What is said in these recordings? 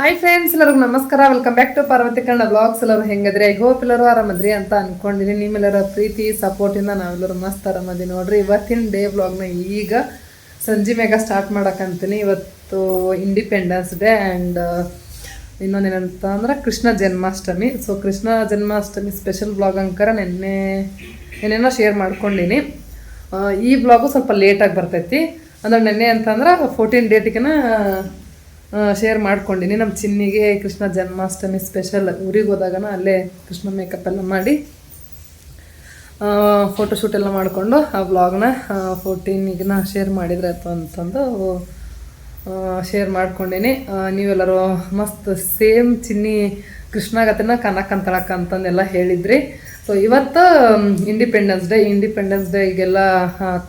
Hi friends ಎಲ್ಲರಿಗೂ ನಮಸ್ಕಾರ. Welcome back to Parvati Kannada blogs ಎಲ್ಲರೂ ಹೆಂಗದ್ರಿ? ಐ ಹೋಪ್ ಎಲ್ಲರೂ ಆರಾಮದ್ರಿ ಅಂತ ಅನ್ಕೊಂಡಿನಿ ನಿಮ್ಮೆಲ್ಲರ ಪ್ರೀತಿ ಸಪೋರ್ಟಿಂದ ನಾವೆಲ್ಲರೂ ಮಸ್ತ್ ಆರಾಮದಿ ನೋಡ್ರಿ. ಇವತ್ತಿನ ಡೇ ವ್ಲಾಗ್ನ ಈಗ ಸಂಜೆ ಮ್ಯಾಗ ಸ್ಟಾರ್ಟ್ ಮಾಡೋಕ್ಕಂತೀನಿ ಇವತ್ತು ಇಂಡಿಪೆಂಡೆನ್ಸ್ ಡೇ ಆ್ಯಂಡ್ ಇನ್ನೊಂದೇನಂತ ಅಂದ್ರೆ Krishna Janmashtami. So Krishna Janmashtami special blog ಅಂಕರ ನಿನ್ನೆ ಏನೇನೋ ಶೇರ್ ಮಾಡ್ಕೊಂಡಿನಿ. ಈ ಬ್ಲಾಗು ಸ್ವಲ್ಪ ಲೇಟಾಗಿ ಬರ್ತೈತಿ. ಅಂದ್ರೆ ನಿನ್ನೆ ಅಂತಂದ್ರೆ ಫೋರ್ಟೀನ್ ಡೇಟಿಗೆನ ಶೇರ್ ಮಾಡ್ಕೊಂಡಿನಿ. ನಮ್ಮ ಚಿನ್ನಿಗೆ ಕೃಷ್ಣ ಜನ್ಮಾಷ್ಟಮಿ ಸ್ಪೆಷಲ್ ಊರಿಗೆ ಹೋದಾಗನ ಅಲ್ಲೇ ಕೃಷ್ಣ ಮೇಕಪ್ ಎಲ್ಲ ಮಾಡಿ ಫೋಟೋಶೂಟ್ ಎಲ್ಲ ಮಾಡಿಕೊಂಡು ಆ ವ್ಲಾಗ್ನ ಫೋರ್ಟೀನಿಗೆನ ಶೇರ್ ಮಾಡಿದ್ರೆ ಆಯ್ತು ಅಂತಂದು ಶೇರ್ ಮಾಡ್ಕೊಂಡಿನಿ. ನೀವೆಲ್ಲರೂ ಮಸ್ತ್ ಸೇಮ್ ಚಿನ್ನಿ ಕೃಷ್ಣಗತನ ಕನಕಂತಳಕ್ಕ ಅಂತಂದೆಲ್ಲ ಹೇಳಿದ್ರಿ. ಸೊ ಇವತ್ತು ಇಂಡಿಪೆಂಡೆನ್ಸ್ ಡೇ ಇಂಡಿಪೆಂಡೆನ್ಸ್ ಡೇ ಈಗೆಲ್ಲ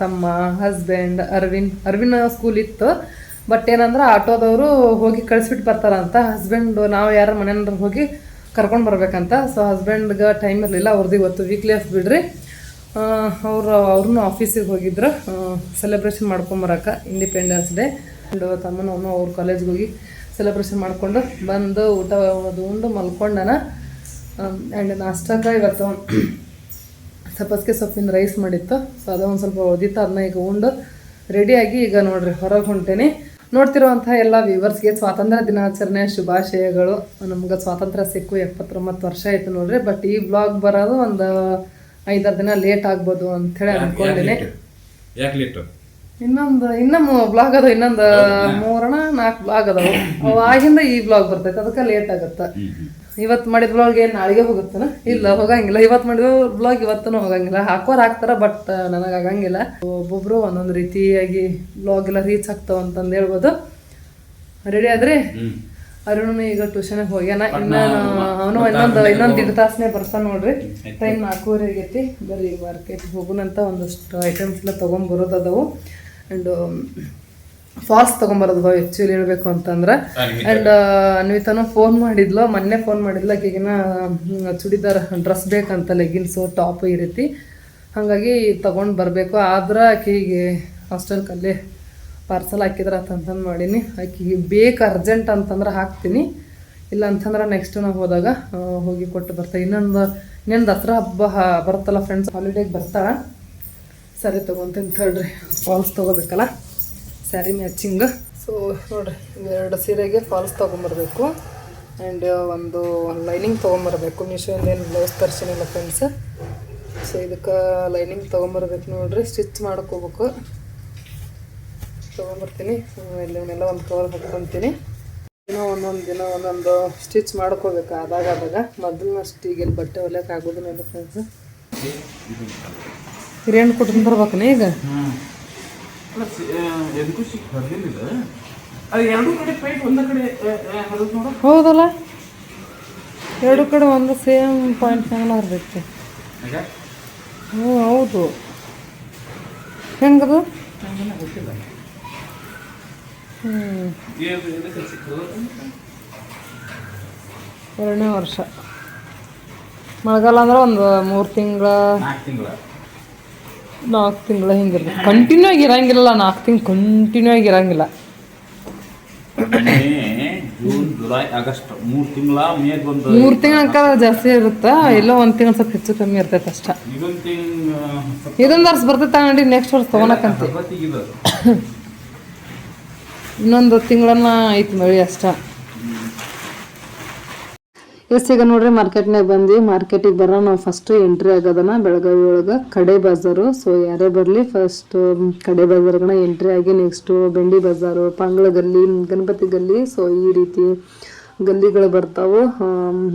ತಮ್ಮ ಹಸ್ಬೆಂಡ್ ಅರವಿಂದ್ ಅರವಿಂದ್ ಸ್ಕೂಲ್ ಇತ್ತು. ಬಟ್ ಏನಂದ್ರೆ ಆಟೋದವರು ಹೋಗಿ ಕಳಿಸ್ಬಿಟ್ಟು ಬರ್ತಾರಂತ. ಹಸ್ಬೆಂಡ್ ನಾವು ಯಾರ ಮನೆಯವ್ರು ಹೋಗಿ ಕರ್ಕೊಂಡು ಬರ್ಬೇಕಂತ. ಸೊ ಹಸ್ಬೆಂಡ್ಗೆ ಟೈಮ್ ಇರಲಿಲ್ಲ ಅವ್ರದ್ದು ಇವತ್ತು ವೀಕ್ಲಿ ಆಫ್ ಬಿಡ್ರಿ. ಅವರು ಅವ್ರನ್ನೂ ಆಫೀಸಿಗೆ ಹೋಗಿದ್ರು. ಸೆಲೆಬ್ರೇಷನ್ ಮಾಡ್ಕೊಂಬರಕ್ಕೆ ಇಂಡಿಪೆಂಡೆನ್ಸ್ ಡೇ ತಮ್ಮನ ಅವನು ಅವ್ರ ಕಾಲೇಜ್ಗೆ ಹೋಗಿ ಸೆಲೆಬ್ರೇಷನ್ ಮಾಡಿಕೊಂಡು ಬಂದು ಊಟ ಅದು ಉಂಡು ಮಲ್ಕೊಂಡನ. ಆ್ಯಂಡ್ ನಾಷ್ಟಕ್ಕೆ ಇವತ್ತು ಸಪಸ್ಗೆ ಸೊಪ್ಪಿನ ರೈಸ್ ಮಾಡಿತ್ತು. ಸೊ ಅದು ಸ್ವಲ್ಪ ಒದಿತ್ತು ಅದನ್ನ ಈಗ ಉಂಡು. ರೆಡಿಯಾಗಿ ಈಗ ನೋಡಿರಿ, ಹೊರಗೆ ಹೊಂಟೇನಿ. ನೋಡ್ತಿರುವಂತಹ ಎಲ್ಲ ವ್ಯೂವರ್ಸ್ಗೆ ಸ್ವಾತಂತ್ರ್ಯ ದಿನಾಚರಣೆ ಶುಭಾಶಯಗಳು. ನಮ್ಗೆ ಸ್ವಾತಂತ್ರ್ಯ ಸಿಕ್ಕು ಎಪ್ಪತ್ತೊಂಬತ್ತು ವರ್ಷ ಆಯ್ತು ನೋಡ್ರಿ. ಬಟ್ ಈ ಬ್ಲಾಗ್ ಬರೋದು ಒಂದು ಐದಾರು ದಿನ ಲೇಟ್ ಆಗ್ಬೋದು ಅಂಥೇಳಿ ಅನ್ಕೊಂಡಿನಿ. ಇನ್ನೊಂದು ಇನ್ನೊಂದು ಬ್ಲಾಗ್ ಅದಾವ ಇನ್ನೊಂದು ಮೂರಣ ನಾಲ್ಕು ಬ್ಲಾಗ್ ಅದಾವ. ಆಗಿಂದ ಈ ಬ್ಲಾಗ್ ಬರ್ತೈತೆ ಅದಕ್ಕೆ ಲೇಟ್ ಆಗುತ್ತೆ. ಇವತ್ತು ಮಾಡಿದ ಬ್ಲಾಗ್ ಏನು ನಾಳೆಗೆ ಹೋಗುತ್ತಾನ? ಇಲ್ಲ ಹೋಗಂಗಿಲ್ಲ. ಇವತ್ತು ಮಾಡಿದ ಬ್ಲಾಗ್ ಇವತ್ತೂ ಹೋಗಂಗಿಲ್ಲ. ಹಾಕೋರ್ ಹಾಕ್ತಾರ ಬಟ್ ನನಗೆ ಆಗಂಗಿಲ್ಲ. ಒಬ್ಬೊಬ್ರು ಒಂದೊಂದು ರೀತಿಯಾಗಿ ಬ್ಲಾಗ್ ಎಲ್ಲ ರೀಚ್ ಆಗ್ತಾವ ಅಂತಂದು ಹೇಳ್ಬೋದು. ರೆಡಿ ಆದ್ರಿ? ಅರುಣನು ಈಗ ಟ್ಯೂಷನ್ಗೆ ಹೋಗ್ಯಾನ. ಇನ್ನೂ ಅವನು ಇನ್ನೊಂದು ಇನ್ನೊಂದು ಎರಡು ತಾಸನೇ ಬರ್ತಾನೆ ನೋಡ್ರಿ. ಟೈಮ್ ನಾಲ್ಕೂವರೆ ಆಗೈತಿ ಬರ್ರಿ ಮಾರ್ಕೆಟ್ ಹೋಗುನಂತ ಒಂದಷ್ಟು ಐಟಮ್ಸ್ ಎಲ್ಲ ತೊಗೊಂಬರೋದು ಅದಾವು. ಆ್ಯಂಡ್ ಫಾಲ್ಸ್ ತೊಗೊಂಬರೋದು ಆ್ಯಕ್ಚುಲಿ ಹೇಳ್ಬೇಕು ಅಂತಂದ್ರೆ. ಆ್ಯಂಡ್ ಅನ್ವಿತಾನು ಫೋನ್ ಮಾಡಿದ್ಲು ಮೊನ್ನೆ ಫೋನ್ ಮಾಡಿದ್ಲು ಆಕೆಗಿನ ಚುಡಿದಾರ ಡ್ರೆಸ್ ಬೇಕಂತ ಲೆಗಿನ್ಸು ಟಾಪ್ ಈ ರೀತಿ. ಹಾಗಾಗಿ ತೊಗೊಂಡು ಬರಬೇಕು ಆದ್ರೆ ಆಕೆಗೆ ಹಾಸ್ಟೆಲ್ ಕಲ್ಲಿ ಪಾರ್ಸಲ್ ಹಾಕಿದ್ರ ಅಂತಂದು ಮಾಡೀನಿ. ಆಕೆಗೆ ಬೇಕು ಅರ್ಜೆಂಟ್ ಅಂತಂದ್ರೆ ಹಾಕ್ತೀನಿ. ಇಲ್ಲ ಅಂತಂದ್ರೆ ನೆಕ್ಸ್ಟ್ ನಾವು ಹೋದಾಗ ಹೋಗಿ ಕೊಟ್ಟು ಬರ್ತಾ. ಇನ್ನೊಂದು ಇನ್ನೊಂದು ದಸರಾ ಹಬ್ಬ ಬರುತ್ತಲ್ಲ ಫ್ರೆಂಡ್ಸ್ ಹಾಲಿಡೇಗೆ ಬರ್ತಾಳ ಸರಿ ತೊಗೊಂತೀನಿ ತಡ್ರಿ ಫಾಲ್ಸ್ ತೊಗೋಬೇಕಲ್ಲ. ಸ್ಯಾರಿ ಮ್ಯಾಚಿಂಗ್ ಸೊ ನೋಡಿರಿ ಎರಡು ಸೀರೆಗೆ ಫಾಲ್ಸ್ ತೊಗೊಂಬರ್ಬೇಕು. ಆ್ಯಂಡ್ ಒಂದು ಲೈನಿಂಗ್ ತೊಗೊಂಬರ್ಬೇಕು. ಮೀಶೋಯಿಂದ ಏನು ಬ್ಲೌಸ್ ತರ್ಸಿನಿಲ್ಲ ಫ್ರೆಂಡ್ಸ್ ಸೊ ಇದಕ್ಕೆ ಲೈನಿಂಗ್ ತೊಗೊಂಬರ್ಬೇಕು ನೋಡಿರಿ. ಸ್ಟಿಚ್ ಮಾಡ್ಕೋಬೇಕು ತೊಗೊಂಬರ್ತೀನಿ. ಇಲ್ಲವನ್ನೆಲ್ಲ ಒಂದು ಕವರ್ ಹಾಕ್ಕೊತೀನಿ ದಿನ ಒಂದೊಂದು ದಿನ ಒಂದೊಂದು ಸ್ಟಿಚ್ ಮಾಡ್ಕೋಬೇಕು ಆದಾಗ ಆದಾಗ ಮೊದಲು ಅಷ್ಟು ಈಗೇನು ಬಟ್ಟೆ ಹೊಲಿಯಕ್ಕೆ ಆಗೋದಿಲ್ಲ ಫ್ರೆಂಡ್ಸ್ ಹಿರಿಯಣ್ಣ ಕೊಟ್ಟು ಬರ್ಬೇಕನ ಈಗ? ಎದಕ್ಕೂ ಸಿಕ್ ಬರ್ಲಿಲ್ಲ. ಅದು ಎರಡೂ ಕಡೆ ಪೈಪ್ ಒಂದ ಕಡೆ ಹರಿದ್ ನೋಡ. ಹೌದಲ್ಲ? ಎರಡು ಕಡೆ ಒಂದು ಸೇಮ್ ಪಾಯಿಂಟ್ ಮ್ಯಾಲ ಹರಿದೈತಿ ಹ್ಞೂ ಹೌದು. ಹೆಂಗದು? ಗೊತ್ತಿಲ್ಲ. ಎರಡನೇ ವರ್ಷ. ಮಳೆಗಾಲ ಅಂದ್ರೆ ಒಂದು ಮೂರು ತಿಂಗಳ ತಿಂಗಳ. ನಾಲ್ಕು ತಿಂಗಳ ಹಿಂಗಿರ್ತದೆ ಕಂಟಿನ್ಯೂ ಆಗಿ ಇರಂಗಿಲ್ಲ ನಾಲ್ಕು ತಿಂಗಳು ಕಂಟಿನ್ಯೂ ಆಗಿ ಇರಂಗಿಲ್ಲ. ಜೂನ್ ಜುಲೈ ಆಗಸ್ಟ್ ಮೂರು ತಿಂಗಳ ಮೇಗ್ ಒಂದು ಮೂರು ತಿಂಗಳ ಜಾಸ್ತಿ ಇರುತ್ತೆ? ಎಲ್ಲೋ ಒಂದು ತಿಂಗಳು ಸ್ವಲ್ಪ ಹೆಚ್ಚು ಕಮ್ಮಿ ಇರ್ತೈತೆ ಅಷ್ಟ. ಇದೊಂದು ವರ್ಷ ಬರ್ತೈತೆ ತಗೊಂಡು ನೆಕ್ಸ್ಟ್ ವರ್ಷ ತೊಗೊಳಕಂತ ಇನ್ನೊಂದು ತಿಂಗಳನ್ನ ಐತಿ ಮಳಿ ಅಷ್ಟ. ಎಸ್ ಈಗ ನೋಡ್ರಿ ಮಾರ್ಕೆಟ್ನಾಗ ಬಂದ್ವಿ ಮಾರ್ಕೆಟಿಗೆ ಬರೋ ನಾವು ಫಸ್ಟ್ ಎಂಟ್ರಿ ಆಗೋದನ್ನ ಬೆಳಗಾವಿ ಒಳಗೆ ಕಡೆ ಬಜಾರು. ಸೊ ಯಾರೇ ಬರಲಿ ಫಸ್ಟ್ ಕಡೆ ಬಜಾರ್ಗನ ಎಂಟ್ರಿ ಆಗಿ ನೆಕ್ಸ್ಟು ಬೆಂಡಿ ಬಜಾರು ಪಂಗಳ ಗಲ್ಲಿ ಗಣಪತಿ ಗಲ್ಲಿ. ಸೊ ಈ ರೀತಿ ಗಲ್ಲಿಗಳು ಬರ್ತಾವೆ.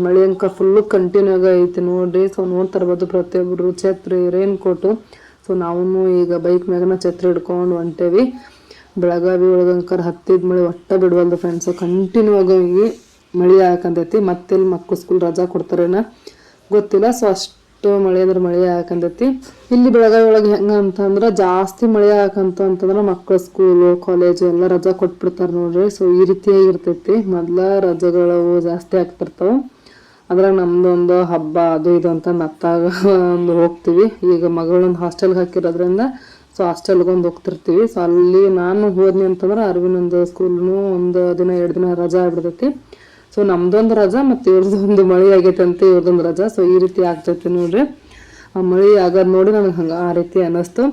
ಮಳೆ ಅಂಕ ಫುಲ್ಲು ಕಂಟಿನ್ಯೂ ಆಗಿ ಐತಿ ನೋಡ್ರಿ. ಸೊ ನೋಡ್ತಾ ಇರ್ಬೋದು ಪ್ರತಿಯೊಬ್ಬರು ಛತ್ರಿ ರೈನ್ ಕೋಟು ಸೊ ನಾವು ಈಗ ಬೈಕ್ ಮ್ಯಾಗನ ಛತ್ರಿ ಹಿಡ್ಕೊಂಡು ಹೊಂಟೇವಿ. ಬೆಳಗಾವಿ ಒಳಗಂಕರ್ ಹತ್ತಿದ ಮಳೆ ಒಟ್ಟ ಬಿಡವಲ್ದು ಫ್ರೆಂಡ್ಸ್ ಕಂಟಿನ್ಯೂ ಆಗಿ ಮಳೆ ಆಕಂದೈತಿ ಮತ್ತೆಲ್ಲಿ ಮಕ್ಕಳು ಸ್ಕೂಲ್ ರಜಾ ಕೊಡ್ತಾರೇನ ಗೊತ್ತಿಲ್ಲ. ಸೊ ಅಷ್ಟು ಮಳೆ ಅಂದ್ರೆ ಮಳೆ ಆಕಂದೈತಿ ಇಲ್ಲಿ ಬೆಳಗಾವಿ ಒಳಗೆ ಹೆಂಗೆ ಅಂತಂದ್ರೆ ಜಾಸ್ತಿ ಮಳೆ ಆಕಂತ ಅಂತಂದ್ರೆ ಮಕ್ಕಳು ಸ್ಕೂಲು ಕಾಲೇಜು ಎಲ್ಲ ರಜಾ ಕೊಟ್ಬಿಡ್ತಾರೆ ನೋಡ್ರಿ. ಸೊ ಈ ರೀತಿಯಾಗಿ ಇರ್ತೈತಿ. ಮೊದಲ ರಜೆಗಳು ಜಾಸ್ತಿ ಆಗ್ತಿರ್ತಾವ. ಅದ್ರಾಗ ನಮ್ದೊಂದು ಹಬ್ಬ, ಅದು ಇದು ಅಂತ ಮತ್ತಾಗ ಒಂದು ಹೋಗ್ತೀವಿ. ಈಗ ಮಗಳೊಂದು ಹಾಸ್ಟೆಲ್ಗೆ ಹಾಕಿರೋದ್ರಿಂದ ಸೊ ಹಾಸ್ಟೆಲ್ಗೊಂದು ಹೋಗ್ತಿರ್ತೀವಿ. ಸೊ ಅಲ್ಲಿ ನಾನು ಹೋದ್ನಿ ಅಂತಂದ್ರೆ ಅರವಿಂದ್ ಒಂದು ಸ್ಕೂಲ್ನು ಒಂದು ದಿನ, ಎರಡು ದಿನ ರಜಾ ಆಗ್ಬಿಡ್ತೈತಿ. ಸೊ ನಮ್ದೊಂದು ರಜಾ ಮತ್ತು ಇವ್ರದ್ದು ಒಂದು ಮಳೆ ಆಗೈತಂತೆ ಅಂತ ಇವ್ರದ್ದೊಂದು ರಜಾ. ಸೊ ಈ ರೀತಿ ಆಗ್ತೈತೆ ನೋಡ್ರಿ. ಆ ಮಳೆ ಆಗೋದು ನೋಡಿ ನನಗೆ ಹಂಗೆ ಆ ರೀತಿ ಅನ್ನಿಸ್ತು.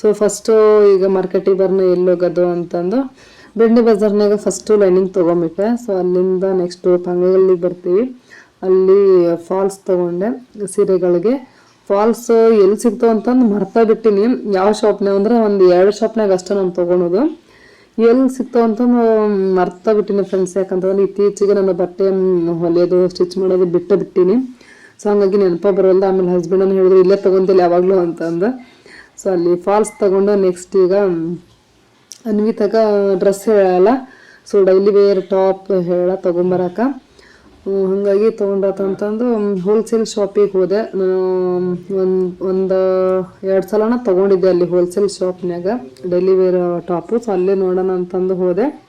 ಸೊ ಫಸ್ಟು ಈಗ ಮಾರ್ಕೆಟಿಗೆ ಬರ್ನ ಎಲ್ಲಿ ಹೋಗೋದು ಅಂತಂದು, ಬೆಂಡೆ ಬಜಾರ್ನಾಗ ಫಸ್ಟು ಲೈನಿಂಗ್ ತೊಗೊಂಬಿಟ್ಟೆ ಸೊ ಅಲ್ಲಿಂದ ನೆಕ್ಸ್ಟು ಪಂಗಗಳಿಗೆ ಬರ್ತೀವಿ. ಅಲ್ಲಿ ಫಾಲ್ಸ್ ತೊಗೊಂಡೆ, ಸೀರೆಗಳಿಗೆ. ಫಾಲ್ಸ್ ಎಲ್ಲಿ ಸಿಗ್ತಾವ ಅಂತಂದು ಮರ್ತಾ ಬಿಟ್ಟಿನಿ. ಯಾವ ಶಾಪ್ನಾಗ ಅಂದ್ರೆ ಒಂದು ಎರಡು ಶಾಪ್ನಾಗ ಅಷ್ಟೇ ನಾನು ತೊಗೊಳೋದು. ಎಲ್ಲಿ ಸಿಗ್ತಾವ ಅಂತ ಮರ್ತಾ ಬಿಟ್ಟಿನಿ ಫ್ರೆಂಡ್ಸ್ ಯಾಕಂತಂದ್ರೆ ಇತ್ತೀಚೆಗೆ ನನ್ನ ಬಟ್ಟೆ ಹೊಲಿಯೋದು ಸ್ಟಿಚ್ ಮಾಡೋದು ಬಿಟ್ಟು ಬಿಟ್ಟಿನಿ ಸೊ ಹಂಗಾಗಿ ನೆನಪ ಬರೋಲ್ಲ. ಆಮೇಲೆ ಹಸ್ಬೆಂಡನ್ನು ಹೇಳಿದ್ರು, ಇಲ್ಲೇ ತೊಗೊಂತಿಲ್ಲ ಯಾವಾಗಲೂ ಅಂತಂದು. ಸೊ ಅಲ್ಲಿ ಫಾಲ್ಸ್ ತಗೊಂಡು ನೆಕ್ಸ್ಟ್ ಈಗ ಅನ್ವಿತಾಗ ಡ್ರೆಸ್ ಹೇಳಲ್ಲ. ಸೊ ಡೈಲಿ ವೇರ್ ಟಾಪ್ ಹೇಳ, ತೊಗೊಂಬರಕ. ಹಾಗಾಗಿ ತೊಗೊಂಡಾತಂತಂದು ಹೋಲ್ಸೇಲ್ ಶಾಪಿಗೆ ಹೋದೆ. ನಾನು ಒಂದು ಒಂದು ಎರಡು ಸಲನ ತೊಗೊಂಡಿದ್ದೆ ಅಲ್ಲಿ ಹೋಲ್ಸೇಲ್ ಶಾಪ್ನ್ಯಾಗ ಡೈಲಿ ವೇರ್ ಟಾಪು ಸೊ ಅಲ್ಲೇ ನೋಡೋಣ ಅಂತಂದು ಹೋದೆ.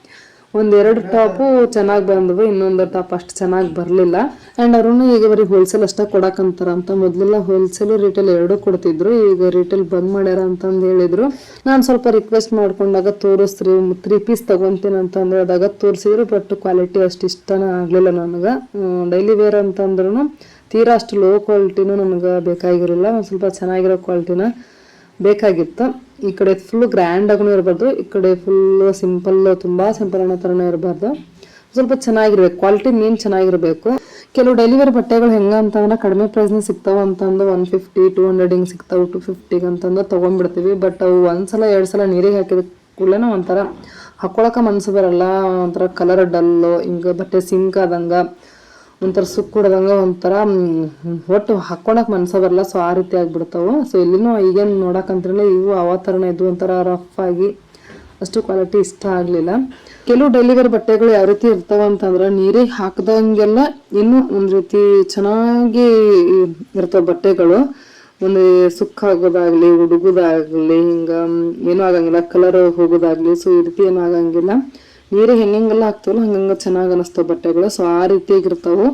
ಒಂದೆರಡು ಟಾಪು ಚೆನ್ನಾಗಿ ಬಂದವು ಇನ್ನೊಂದು ಟಾಪ್ ಅಷ್ಟು ಚೆನ್ನಾಗಿ ಬರಲಿಲ್ಲ. ಆ್ಯಂಡ್ ಅವರು ಈಗ ಬರೀ ಹೋಲ್ಸೇಲ್ ಅಷ್ಟೇ ಕೊಡಕಂತಾರ ಅಂತ ಮೊದಲೆಲ್ಲ ಹೋಲ್ಸೇಲು ರಿಟೇಲ್ ಎರಡೂ ಕೊಡ್ತಿದ್ರು, ಈಗ ರಿಟೇಲ್ ಬಂದ್ ಮಾಡ್ಯಾರ ಅಂತಂದು ಹೇಳಿದ್ರು. ನಾನು ಸ್ವಲ್ಪ ರಿಕ್ವೆಸ್ಟ್ ಮಾಡ್ಕೊಂಡಾಗ ತೋರಿಸ್ರಿ ತ್ರೀ ಪೀಸ್ ತೊಗೊತೀನಿ ಅಂತ ಹೇಳಿದಾಗ ತೋರಿಸಿದ್ರು ಬಟ್ ಕ್ವಾಲಿಟಿ ಅಷ್ಟು ಇಷ್ಟನೇ ಆಗಲಿಲ್ಲ ನನಗೆ. ಡೈಲಿ ವೇರ್ ಅಂತಂದ್ರೂ ತೀರಾ ಅಷ್ಟು ಲೋ ಕ್ವಾಲಿಟಿನೂ ನನಗೆ ಬೇಕಾಗಿರಲಿಲ್ಲ, ಒಂದು ಸ್ವಲ್ಪ ಚೆನ್ನಾಗಿರೋ ಕ್ವಾಲಿಟಿನ ಬೇಕಾಗಿತ್ತು. ಈ ಕಡೆ ಫುಲ್ ಗ್ರ್ಯಾಂಡ್ ಆಗೂ ಇರಬಾರ್ದು. ಈ ಕಡೆ ಫುಲ್ ಸಿಂಪಲ್ ತುಂಬ ಸಿಂಪಲ್ ಅನ್ನೋ ಥರನೂ ಇರಬಾರ್ದು. ಸ್ವಲ್ಪ ಚೆನ್ನಾಗಿರ್ಬೇಕು. ಕ್ವಾಲಿಟಿ ಮೇನ್ ಚೆನ್ನಾಗಿರಬೇಕು. ಕೆಲವು ಡೆಲಿವರಿ ಬಟ್ಟೆಗಳು ಹೆಂಗೆ ಅಂತಂದ್ರೆ ಕಡಿಮೆ ಪ್ರೈಸ್ನ ಸಿಗ್ತಾವ ಅಂತಂದು ಒನ್ ಫಿಫ್ಟಿ ಟೂ ಹಂಡ್ರೆಡ್ ಹಿಂಗೆ ಸಿಗ್ತಾವೆ. ಟು ಫಿಫ್ಟಿಗೆ ಅಂತಂದು ತೊಗೊಂಡ್ಬಿಡ್ತೀವಿ. ಬಟ್ ಅವು ಒಂದ್ಸಲ ಎರಡು ಸಲ ನೀರಿಗೆ ಹಾಕಿದ ಕೂಡಲೇ ಒಂಥರ ಹಾಕ್ಕೊಳಕ್ಕೆ ಮನಸ್ಸು ಬರಲ್ಲ. ಒಂಥರ ಕಲರ್ ಡಲ್ಲು ಹಿಂಗೆ ಬಟ್ಟೆ ಸಿಂಕ್ ಆದಂಗೆ. ಒಂಥರ ಸುಕ್ಕು ಹೊಡೆದಂಗ ಒಂಥರ ಒಟ್ಟು ಹಾಕೊಳಕ್ ಮನ್ಸ ಬರಲ್ಲ. ಸೊ ಆ ರೀತಿ ಆಗಿಬಿಡ್ತಾವೆ. ಸೊ ಇಲ್ಲಿನೂ ಈಗೇನು ನೋಡಕ್ಕಂತ್ರಲ್ಲ ಇವು ಅವ ಥರನೇ ಇದು ಒಂಥರ ರಫ್ ಆಗಿ ಅಷ್ಟು ಕ್ವಾಲಿಟಿ ಇಷ್ಟ ಆಗಲಿಲ್ಲ. ಕೆಲವು ಡೆಲಿವರಿ ಬಟ್ಟೆಗಳು ಯಾವ ರೀತಿ ಇರ್ತಾವ ಅಂತಂದ್ರೆ ನೀರಿಗೆ ಹಾಕ್ದಂಗೆಲ್ಲ ಇನ್ನೂ ಒಂದು ರೀತಿ ಚೆನ್ನಾಗಿ ಇರ್ತವೆ ಬಟ್ಟೆಗಳು. ಒಂದು ಸುಖ ಆಗೋದಾಗ್ಲಿ ಹುಡುಗುದಾಗ್ಲಿ ಹಿಂಗ ಏನೂ ಆಗಂಗಿಲ್ಲ. ಕಲರ್ ಹೋಗೋದಾಗಲಿ ಸೊ ಈ ರೀತಿ ಏನೂ ಆಗಂಗಿಲ್ಲ. ನೀರಿಗೆ ಹೆಂಗೆಲ್ಲ ಹಾಕ್ತವಲ್ಲ, ಹಂಗಂಗ ಚೆನ್ನಾಗಿ ಅನಿಸ್ತಾವ ಬಟ್ಟೆಗಳು. ಸೊ ಆ ರೀತಿಯಾಗಿರ್ತಾವೆ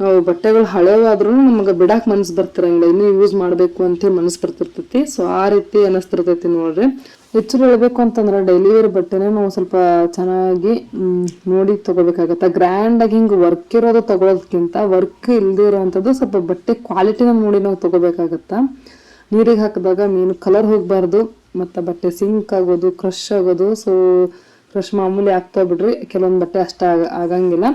ಅವು ಬಟ್ಟೆಗಳು ಹಳೆವಾದ್ರೂ ನಮಗೆ ಬಿಡಾಕ್ ಮನಸ್ಸು ಬರ್ತಿರಂಗಿಲ್ಲ. ಇನ್ನೂ ಯೂಸ್ ಮಾಡಬೇಕು ಅಂತ ಮನಸ್ಸು ಬರ್ತಿರ್ತೈತಿ. ಸೊ ಆ ರೀತಿ ಅನಿಸ್ತಿರ್ತೈತಿ ನೋಡ್ರಿ. ಹೆಚ್ಚು ಹೇಳ್ಬೇಕು ಅಂತಂದ್ರೆ ಡೆಲಿವರಿ ವೇರ್ ಬಟ್ಟೆನೇ ನಾವು ಸ್ವಲ್ಪ ಚೆನ್ನಾಗಿ ನೋಡಿ ತೊಗೋಬೇಕಾಗತ್ತೆ ಗ್ರ್ಯಾಂಡಾಗಿ ಹಿಂಗೆ ವರ್ಕ್ ಇರೋದು ತಗೊಳೋದಕ್ಕಿಂತ ವರ್ಕ್ ಇಲ್ಲದೆ ಇರೋವಂಥದ್ದು ಸ್ವಲ್ಪ ಬಟ್ಟೆ ಕ್ವಾಲಿಟಿನ ನೋಡಿ ನಾವು ತೊಗೋಬೇಕಾಗತ್ತೆ ನೀರಿಗೆ ಹಾಕಿದಾಗ ಮೀನು ಕಲರ್ ಹೋಗಬಾರ್ದು. ಮತ್ತು ಬಟ್ಟೆ ಸಿಂಕ್ ಆಗೋದು ಕ್ರಶ್ ಆಗೋದು. ಸೊ ಕ್ರಶ್ ಮಾಮೂಲಿ ಆಗ್ತಾ ಬಿಡ್ರಿ, ಕೆಲವೊಂದು ಬಟ್ಟೆ ಅಷ್ಟ ಆಗ- ಆಗಂಗಿಲ್ಲ.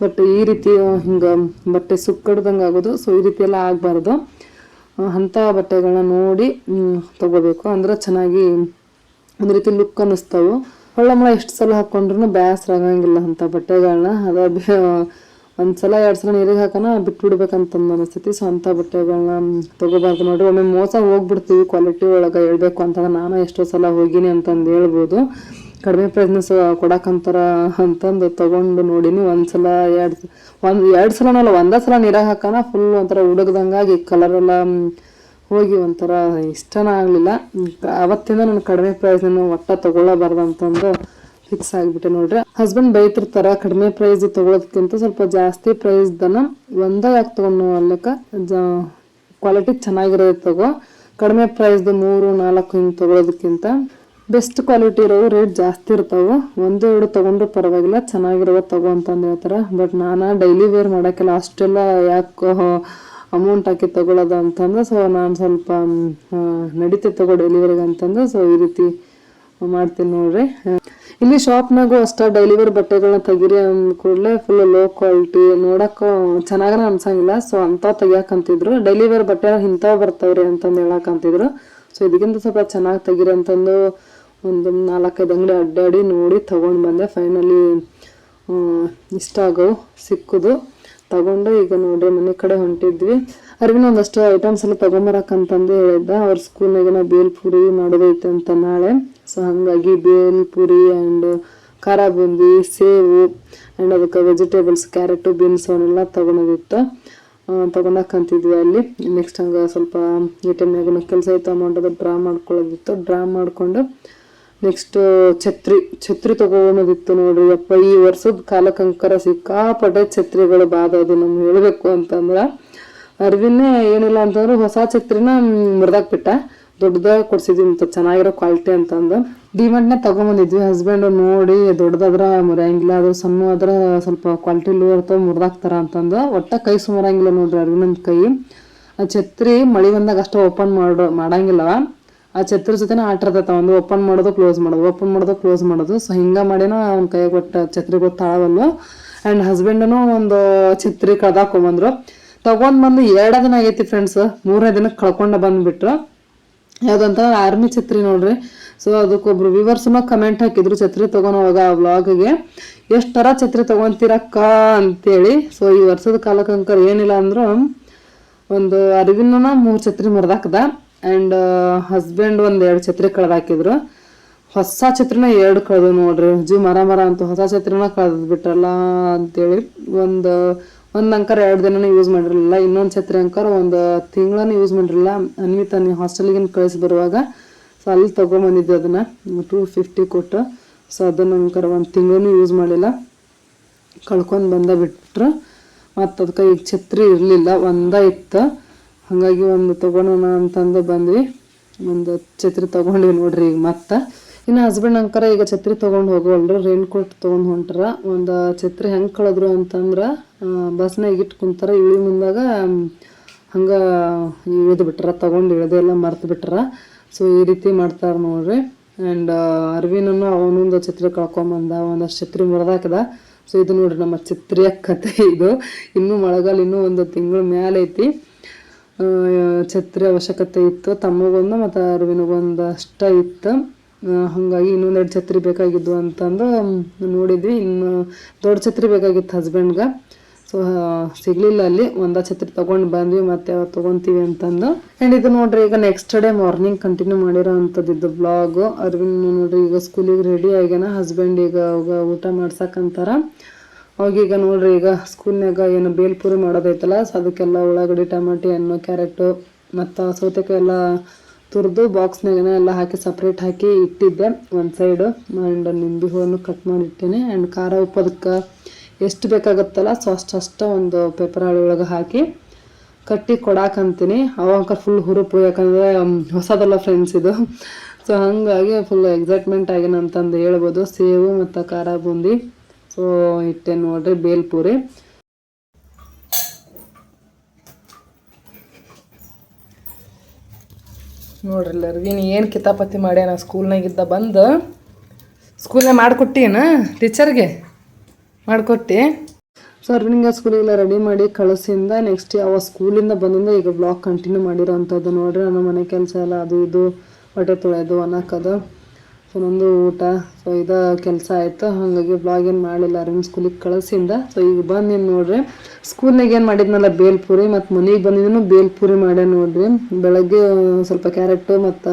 ಬಟ್ ಈ ರೀತಿ ಹಿಂಗೆ ಬಟ್ಟೆ ಸುಕ್ಕಡ್ದಂಗೆ ಆಗೋದು ಸೊ ಈ ರೀತಿ ಎಲ್ಲ ಆಗಬಾರ್ದು. ಅಂಥ ಬಟ್ಟೆಗಳನ್ನ ನೋಡಿ ತಗೋಬೇಕು. ಅಂದ್ರೆ ಚೆನ್ನಾಗಿ ಒಂದು ರೀತಿ ಲುಕ್ ಅನಿಸ್ತವೆ ಹೊಳ್ಳ ಮಳೆ ಎಷ್ಟು ಸಲ ಹಾಕೊಂಡ್ರು ಬೇಸರ ಆಗಂಗಿಲ್ಲ ಅಂಥ ಬಟ್ಟೆಗಳನ್ನ ಅದ ಒಂದು ಒಂದ್ಸಲ, ಎರಡು ಸಲ ನೀರಿಗೆ ಹಾಕೋಣ ಬಿಟ್ಟು ಬಿಡ್ಬೇಕಂತ ಅನಿಸ್ತೈತಿ ಸೊ ಅಂಥ ಬಟ್ಟೆಗಳನ್ನ ತಗೋಬಾರ್ದು ನೋಡ್ರಿ. ಒಮ್ಮೆ ಮೋಸ ಹೋಗ್ಬಿಡ್ತೀವಿ ಕ್ವಾಲಿಟಿ ಒಳಗೆ ಹೇಳ್ಬೇಕು ಅಂತಂದ್ರೆ ನಾನು ಎಷ್ಟೋ ಸಲ ಹೋಗಿನಿ ಅಂತಂದು ಹೇಳ್ಬೋದು. ಕಡಿಮೆ ಪ್ರೈಸ್ನ ಸ ಕೊಡಕ್ಕಂತಾರ ಅಂತಂದು ತಗೊಂಡು ನೋಡಿನಿ. ಒಂದ್ಸಲ ಎರಡು ಒಂದು ಎರಡು ಸಲನಲ್ಲ ಒಂದೇ ಸಲ ನೀರಾಗ ಹಾಕೋಣ ಫುಲ್ ಒಂಥರ ಹುಡುಗ್ದಂಗಾಗಿ ಕಲರ್ ಎಲ್ಲ ಮ್, ಹೋಗಿ ಒಂಥರ ಇಷ್ಟನೇ ಆಗಲಿಲ್ಲ. ಅವತ್ತಿಂದ ನಾನು ಕಡಿಮೆ ಪ್ರೈಸ್ನ ಒಟ್ಟ ತೊಗೊಳ್ಳಬಾರ್ದು ಅಂತಂದು ಫಿಕ್ಸ್ ಆಗಿಬಿಟ್ಟೆ ನೋಡ್ರಿ. ಹಸ್ಬೆಂಡ್ ಬೈತಿರ್ತಾರ ಕಡಿಮೆ ಪ್ರೈಸ್ ತೊಗೊಳೋದಕ್ಕಿಂತ ಸ್ವಲ್ಪ ಜಾಸ್ತಿ ಪ್ರೈಸ್ದನ ಒಂದೇ ಯಾಕೆ ತಗೊಂಡು ಅಲ್ಲಕ್ಕ ಕ್ವಾಲಿಟಿ ಚೆನ್ನಾಗಿರೋದು ತಗೋ. ಕಡಿಮೆ ಪ್ರೈಸ್ದು ಮೂರು ನಾಲ್ಕು ಹಿಂಗೆ ತಗೊಳೋದಕ್ಕಿಂತ ಬೆಸ್ಟ್ ಕ್ವಾಲಿಟಿ ಇರೋವು ರೇಟ್ ಜಾಸ್ತಿ ಇರ್ತಾವೆ. ಒಂದು ಎರಡು ತೊಗೊಂಡ್ರು ಪರವಾಗಿಲ್ಲ ಚೆನ್ನಾಗಿರೋದು ತಗೋ ಅಂತಂದು ಹೇಳ್ತಾರೆ. ಬಟ್ ನಾನು ಡೈಲಿ ವೇರ್ ಮಾಡೋಕ್ಕೆಲ್ಲ ಅಷ್ಟೆಲ್ಲ ಯಾಕೆ ಅಮೌಂಟ್ ಹಾಕಿ ತಗೊಳ್ಳೋದು ಅಂತಂದ್ರೆ ಸೊ ನಾನು ಸ್ವಲ್ಪ ನಡೀತೆ ತಗೋ ಡೆಲಿವರಿಗೆ ಅಂತಂದ್ರೆ ಸೊ ಈ ರೀತಿ ಮಾಡ್ತೀನಿ ನೋಡ್ರಿ. ಇಲ್ಲಿ ಶಾಪ್ನಾಗೂ ಅಷ್ಟ ಡೆಲಿವರಿ ಬಟ್ಟೆಗಳನ್ನ ತೆಗೀರಿ ಅಂದ ಕೂಡಲೇ ಫುಲ್ ಲೋ ಕ್ವಾಲಿಟಿ ನೋಡಕ್ಕೆ ಚೆನ್ನಾಗನ ಅನ್ಸಂಗಿಲ್ಲ. ಸೊ ಅಂಥವು ತೆಗಿಯಾಕಂತಿದ್ರು. ಡೆಲಿವರಿ ಬಟ್ಟೆ ಇಂಥವು ಬರ್ತಾವ್ರಿ ಅಂತಂದು ಹೇಳಕ್ಕಂತಿದ್ರು ಸೊ ಇದಕ್ಕಿಂತ ಸ್ವಲ್ಪ ಚೆನ್ನಾಗಿ ತೆಗೀರಿ ಅಂತಂದು ಒಂದು ನಾಲ್ಕೈದು ಅಂಗಡಿ ಅಡ್ಡಾಡಿ ನೋಡಿ ತೊಗೊಂಡು ಬಂದೆ. ಫೈನಲಿ ಇಷ್ಟ ಆಗವು ಸಿಕ್ಕುದು. ತಗೊಂಡು ಈಗ ನೋಡ್ರಿ ಮನೆ ಕಡೆ ಹೊಂಟಿದ್ವಿ. ಅವ್ರಿಗೆ ಒಂದಷ್ಟು ಐಟಮ್ಸ್ ಎಲ್ಲ ತಗೊಂಬರಕಂತಂದು ಹೇಳಿದ್ದೆ. ಅವ್ರ ಸ್ಕೂಲ್ನಾಗಿನ ಬೇಲ್ಪುರಿ ಮಾಡೋದೈತೆ ಅಂತ ನಾಳೆ. ಸೊ ಹಾಗಾಗಿ ಬೇಲ್ಪುರಿ ಆ್ಯಂಡ್ ಖಾರ ಬೂಂದಿ, ಸೇವು ಆ್ಯಂಡ್ ಅದಕ್ಕೆ ವೆಜಿಟೇಬಲ್ಸ್ ಕ್ಯಾರೆಟು ಬೀನ್ಸ್ ಅವನ್ನೆಲ್ಲ ತೊಗೊಳೋದಿತ್ತು. ತೊಗೊಂಡಕ್ಕಂತಿದ್ವಿ ಅಲ್ಲಿ. ನೆಕ್ಸ್ಟ್ ಹಂಗೆ ಸ್ವಲ್ಪ ಎ ಟಿ ಟೈಮ್ನಾಗ ಕೆಲಸ ಇತ್ತು. ಅಮೌಂಟ್ ಅದು ಡ್ರಾ ಮಾಡ್ಕೊಳ್ಳೋದಿತ್ತು. ಡ್ರಾ ಮಾಡಿಕೊಂಡು ನೆಕ್ಸ್ಟ್, ಛತ್ರಿ ಛತ್ರಿ ತೊಗೊಳೋದಿತ್ತು ನೋಡ್ರಿ. ಅಪ್ಪ ಈ ವರ್ಷದ ಕಾಲಕ್ಕಂಕರ ಸಿಕ್ಕಾಪಟ್ಟೆ ಛತ್ರಿಗಳು ಬಾದೋದು ನಮ್ಗೆ ಹೇಳ್ಬೇಕು ಅಂತಂದ್ರೆ. ಅರ್ವಿನೇ ಏನಿಲ್ಲ ಅಂತಂದ್ರೆ ಹೊಸ ಛತ್ರಿನ ಮುರಿದಾಕ್ಬಿಟ್ಟ ದೊಡ್ಡದಾಗ ಕೊಡ್ಸಿದ್ವಿ ಅಂತ, ಚೆನ್ನಾಗಿರೋ ಕ್ವಾಲಿಟಿ ಅಂತಂದು. ಡಿಮಾರ್ಟ್ನೇ ತಗೊಂಬಂದಿದ್ವಿ. ಹಸ್ಬೆಂಡ್ ನೋಡಿ ದೊಡ್ಡದಾದ್ರ ಮುರಿಯಂಗಿಲ್ಲ ಅದು ಸಣ್ಣ ಆದ್ರೆ ಸ್ವಲ್ಪ ಕ್ವಾಲಿಟಿ ಲೋ ಇರ್ತಾವ ಮುರಿದಾಕ್ತಾರ ಅಂತಂದು. ಒಟ್ಟ ಕೈ ಸುಮಾರಂಗಿಲ್ಲ ನೋಡ್ರಿ ಅರ್ವಿನಂದ್ ಕೈ. ಆ ಛತ್ರಿ ಮಳಿ ಬಂದಾಗ ಅಷ್ಟೇ ಓಪನ್ ಮಾಡೋ, ಮಾಡಂಗಿಲ್ಲವ. ಆ ಛತ್ರ ಜೊತೆನ ಆಟ ಒಂದು ಓಪನ್ ಮಾಡೋದು ಕ್ಲೋಸ್ ಮಾಡೋದು. ಓಪನ್ ಮಾಡೋದು ಕ್ಲೋಸ್ ಮಾಡೋದು. ಸೊ ಹಿಂಗೆ ಮಾಡಿನ ಅವ್ನ ಕೈ ಕೊಟ್ಟ ಛತ್ರಿ ಗೊತ್ತಾಳವಲ್ಲು ಆ್ಯಂಡ್ ಹಸ್ಬೆಂಡನು ಒಂದು ಛತ್ರಿ ಕಳ್ದಾಕೊಂಬಂದ್ರು ತಗೊಂಡ್ ಬಂದು ಎರಡ ದಿನ ಆಗೈತಿ ಫ್ರೆಂಡ್ಸ್ ಮೂರನೇ ದಿನಕ್ಕೆ ಕಳ್ಕೊಂಡ ಬಂದುಬಿಟ್ರು. ಯಾವ್ದಂತ ಆರ್ಮಿ ಛತ್ರಿ ನೋಡ್ರಿ. ಸೊ ಅದಕ್ಕೊಬ್ರು ವಿವರ್ಸ್ನ ಕಮೆಂಟ್ ಹಾಕಿದ್ರು ಛತ್ರಿ ತೊಗೊಳೋವಾಗ ಆ ವ್ಲಾಗ್ಗೆ ಎಷ್ಟು ಥರ ಛತ್ರಿ ತಗೊಂತೀರಕ್ಕ ಅಂತೇಳಿ. ಸೊ ಈ ವರ್ಷದ ಕಾಲಕಂಕರ್ ಏನಿಲ್ಲ ಅಂದ್ರು, ಒಂದು ಅರಿವಿನ ಮೂರು ಛತ್ರಿ ಮರ್ದಾಕದ. ಆ್ಯಂಡ್ ಹಸ್ಬೆಂಡ್ ಒಂದು ಎರಡು ಛತ್ರಿ ಕಳ್ದಾಕಿದ್ರು ಹೊಸ ಛತ್ರಿನ ಎರಡು ಕಳೆದು ನೋಡ್ರಿ. ಜು ಮರ ಮರ ಅಂತ ಹೊಸ ಛತ್ರಿನ ಕಳೆದ್ ಬಿಟ್ರಲ್ಲ ಅಂತೇಳಿ ಒಂದು ಒಂದು ಅಂಕರ್ ಎರಡು ದಿನನೂ ಯೂಸ್ ಮಾಡಿರಲಿಲ್ಲ. ಇನ್ನೊಂದು ಛತ್ರಿ ಅಂಕರ್ ಒಂದು ತಿಂಗಳನ್ನ ಯೂಸ್ ಮಾಡಿರಲಿಲ್ಲ. ಅನ್ವಿತ ನೀವು ಹಾಸ್ಟೆಲ್ಗಿನ ಕಳಿಸಿ ಬರುವಾಗ ಸೊ ಅಲ್ಲಿ ತೊಗೊಂಬಂದಿದ್ದೆ ಅದನ್ನ. ಟೂ ಫಿಫ್ಟಿ ಕೊಟ್ಟು. ಸೊ ಅದನ್ನ ಅಂಕರ್ ಒಂದು ತಿಂಗಳೂ ಯೂಸ್ ಮಾಡಿಲ್ಲ ಕಳ್ಕೊಂಡು ಬಂದ ಬಿಟ್ರು. ಮತ್ತು ಅದಕ್ಕೆ ಈಗ ಛತ್ರಿ ಇರಲಿಲ್ಲ. ಒಂದ ಇತ್ತು. ಹಾಗಾಗಿ ಒಂದು ತೊಗೊಳೋಣ ಅಂತಂದು ಬಂದ್ವಿ. ಒಂದು ಛತ್ರಿ ತೊಗೊಂಡ್ವಿ ನೋಡ್ರಿ ಈಗ ಮತ್ತೆ. ಇನ್ನು ಹಸ್ಬೆಂಡ್ ಅಂಕರ ಈಗ ಛತ್ರಿ ತೊಗೊಂಡು ಹೋಗೋಲ್ರು ರೈನ್ ಕೋಟ್ ತೊಗೊಂಡು ಹೊಂಟ್ರ. ಒಂದು ಛತ್ರಿ ಹೆಂಗೆ ಕಳೆದ್ರು ಅಂತಂದ್ರೆ ಬಸ್ನಾಗ ಇಟ್ಟು ಕುಂತಾರ, ಇಳಿ ಮುಂದಾಗ ಹಂಗೆ ಇಳಿದು ಬಿಟ್ರ, ತೊಗೊಂಡು ಎಲ್ಲ ಮರ್ತು ಬಿಟ್ರ. ಸೊ ಈ ರೀತಿ ಮಾಡ್ತಾರೆ ನೋಡ್ರಿ. ಆ್ಯಂಡ್ ಅರ್ವಿನನ್ನು ಅವನೊಂದು ಛತ್ರಿ ಕಳ್ಕೊಂಬಂದ, ಒಂದಷ್ಟು ಛತ್ರಿ ಮುರಿದಾಕದ. ಸೊ ಇದು ನೋಡ್ರಿ ನಮ್ಮ ಛತ್ರಿಯ ಕತೆ ಇದು. ಇನ್ನೂ ಮಳೆಗಾಲ ಇನ್ನೂ ಒಂದು ತಿಂಗಳ ಮೇಲೆ ಐತಿ. ಛತ್ರಿ ಅವಶ್ಯಕತೆ ಇತ್ತು, ತಮ್ಮಗೊಂದು ಮತ್ತು ಅರವಿನಗೊಂದು ಅಷ್ಟ ಇತ್ತು ಹಾಗಾಗಿ ಇನ್ನೊಂದೆರಡು ಛತ್ರಿ ಬೇಕಾಗಿದ್ವು ಅಂತಂದು ನೋಡಿದ್ವಿ. ಇನ್ನು ದೊಡ್ಡ ಛತ್ರಿ ಬೇಕಾಗಿತ್ತು ಹಸ್ಬೆಂಡ್ಗೆ ಸೊ ಸಿಗಲಿಲ್ಲ ಅಲ್ಲಿ. ಒಂದ ಛತ್ರಿ ತೊಗೊಂಡು ಬಂದ್ವಿ, ಮತ್ತೆ ಯಾವತ್ತು ತೊಗೊತೀವಿ ಅಂತಂದು. ಆ್ಯಂಡ್ ಇದು ನೋಡ್ರಿ, ಈಗ ನೆಕ್ಸ್ಟ್ ಡೇ ಮಾರ್ನಿಂಗ್ ಕಂಟಿನ್ಯೂ ಮಾಡಿರೋ ಅಂಥದ್ದು ಬ್ಲಾಗು ಅರವಿಂದ್ ನೋಡ್ರಿ, ಈಗ ಸ್ಕೂಲಿಗೆ ರೆಡಿ ಆಗ್ಯಾನ ಹಸ್ಬೆಂಡ್ ಈಗ ಊಟ ಮಾಡ್ಸಕ್ಕಂತಾರ ಅವಾಗ ಈಗ ನೋಡ್ರಿ, ಈಗ ಸ್ಕೂಲ್ನಾಗ ಏನು ಬೇಲ್ಪುರಿ ಮಾಡೋದೈತಲ್ಲ, ಸೊ ಅದಕ್ಕೆಲ್ಲ ಉಳ್ಳಾಗಡ್ಡಿ, ಟಮಾಟಿ, ಹಣ್ಣು, ಕ್ಯಾರೆಟು, ಮತ್ತು ಸೌತೆಕಾಯಿ ಎಲ್ಲ ತುರಿದು ಬಾಕ್ಸ್ನಾಗ ಎಲ್ಲ ಹಾಕಿ ಸಪ್ರೇಟ್ ಹಾಕಿ ಇಟ್ಟಿದ್ದೆ. ಒಂದು ಸೈಡು ಆ್ಯಂಡ್ ನಿಂಬೆ ಹೂವನ್ನು ಕಟ್ ಮಾಡಿ ಇಟ್ಟೇನೆ. ಆ್ಯಂಡ್ ಖಾರ ಉಪ್ಪು ಅದಕ್ಕೆ ಎಷ್ಟು ಬೇಕಾಗುತ್ತಲ್ಲ, ಸೊ ಅಷ್ಟು ಒಂದು ಪೇಪರ್ ಒಳಗೆ ಹಾಕಿ ಕಟ್ಟಿ ಕೊಡಾಕಂತೀನಿ ಅವಾಗ ಫುಲ್ ಹುರುಪು, ಯಾಕಂದರೆ ಹೊಸದಲ್ಲ ಫ್ರೆಂಡ್ಸ್ ಇದು. ಸೊ ಹಾಗಾಗಿ ಫುಲ್ ಎಕ್ಸೈಟ್ಮೆಂಟ್ ಆಗಿನ ಅಂತಂದು ಹೇಳ್ಬೋದು. ಸೇವು ಮತ್ತು ಖಾರ ಬೂಂದಿ. ಸೊ ಇಟ್ಟೆ ನೋಡ್ರಿ ಬೇಲ್ಪುರಿ ನೋಡ್ರಿ ಎಲ್ಲರಿಗೂ ಏನು ಕಿತಾಪತಿ ಮಾಡ್ಯಾನ? ಸ್ಕೂಲ್ನಾಗಿದ್ದ ಬಂದು, ಸ್ಕೂಲ್ನಾಗ ಮಾಡಿಕೊಟ್ಟೇನ ಟೀಚರ್ಗೆ? ಮಾಡಿಕೊಟ್ಟು. ಸೊ ಅರ್ವಿನಿಂಗ ಸ್ಕೂಲಿಗೆಲ್ಲ ರೆಡಿ ಮಾಡಿ ಕಳಿಸಿಂದ ನೆಕ್ಸ್ಟ್ ಅವ ಸ್ಕೂಲಿಂದ ಬಂದಿಂದ ಈಗ ಬ್ಲಾಗ್ ಕಂಟಿನ್ಯೂ ಮಾಡಿರೋ ಅಂಥದ್ದು ನೋಡ್ರಿ. ನನ್ನ ಮನೆ ಕೆಲಸ ಎಲ್ಲ ಅದು ಇದು, ಹೊಟ್ಟೆ ತೊಳೆಯೋದು ಅನ್ನಕ್ಕದು ಸೊ ನಂದು ಊಟ. ಸೊ ಇದು ಕೆಲಸ ಆಯಿತು. ಹಾಗಾಗಿ ಬ್ಲಾಗ್ ಏನು ಮಾಡಲಿಲ್ಲ. ಅರವಿಂದ್ ಸ್ಕೂಲಿಗೆ ಕಳಿಸಿಂದ. ಸೊ ಈಗ ಬಂದು ನೋಡ್ರಿ. ಸ್ಕೂಲ್ನಾಗ ಏನು ಮಾಡಿದ್ನಲ್ಲ, ಬೇಲ್ಪುರಿ ಮತ್ತು ಮನೆಗೆ ಬಂದಿದ್ದನು ಬೇಲ್ಪುರಿ ಮಾಡ್ಯ ನೋಡ್ರಿ. ಬೆಳಗ್ಗೆ ಸ್ವಲ್ಪ ಕ್ಯಾರೆಟು ಮತ್ತು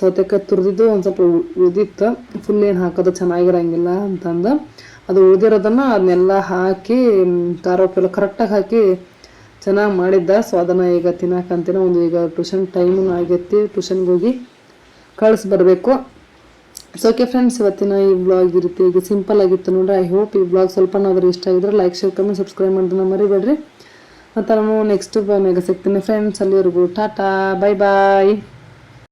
ಸೌತೆಕಾಯಿ ತುರಿದಿದ್ದು ಒಂದು ಸ್ವಲ್ಪ ಉಳಿದಿತ್ತು ಫುಲ್ ಏನು ಹಾಕೋದು ಚೆನ್ನಾಗಿರಂಗಿಲ್ಲ ಅಂತಂದು. ಅದು ಉಳಿದಿರೋದನ್ನು ಅದನ್ನೆಲ್ಲ ಹಾಕಿ ಖಾರ ಉಪ್ಪೆಲ್ಲ ಕರೆಕ್ಟಾಗಿ ಹಾಕಿ ಚೆನ್ನಾಗಿ ಮಾಡಿದ್ದ. ಸೊ ಅದನ್ನು ಈಗ ತಿನ್ನಕಂತೀನ ಒಂದು ಈಗ ಟ್ಯೂಷನ್ ಟೈಮು ಆಗೈತಿ. ಟ್ಯೂಷನ್ಗೆ ಹೋಗಿ ಕಳಿಸಿ ಬರಬೇಕು. ಸೊ ಫ್ರೆಂಡ್ಸ್ ಇವತ್ತಿನ ಈ ಬ್ಲಾಗ್ ಇರುತ್ತೆ ರೀತಿ ಈಗ ಸಿಂಪಲ್ ಆಗಿತ್ತು ನೋಡ್ರಿ. ಐ ಹೋಪ್ ಈ ಬ್ಲಾಗ್ ನಾವು ಇಷ್ಟ ಆಗಿದ್ರೆ ಲೈಕ್ ಶೇರ್ ಕಮ್ಮಿ ಸಬ್ಸ್ಕ್ರೈಬ್ ಮಾಡೋದನ್ನ ಮರಿಬೇಡ್ರಿ. ಮತ್ತು ನಾವು ನೆಕ್ಸ್ಟ್ ಸಿಗ್ತೀನಿ ಫ್ರೆಂಡ್ಸ್ ಅಲ್ಲಿವರೆಗೂ. Tata bye bye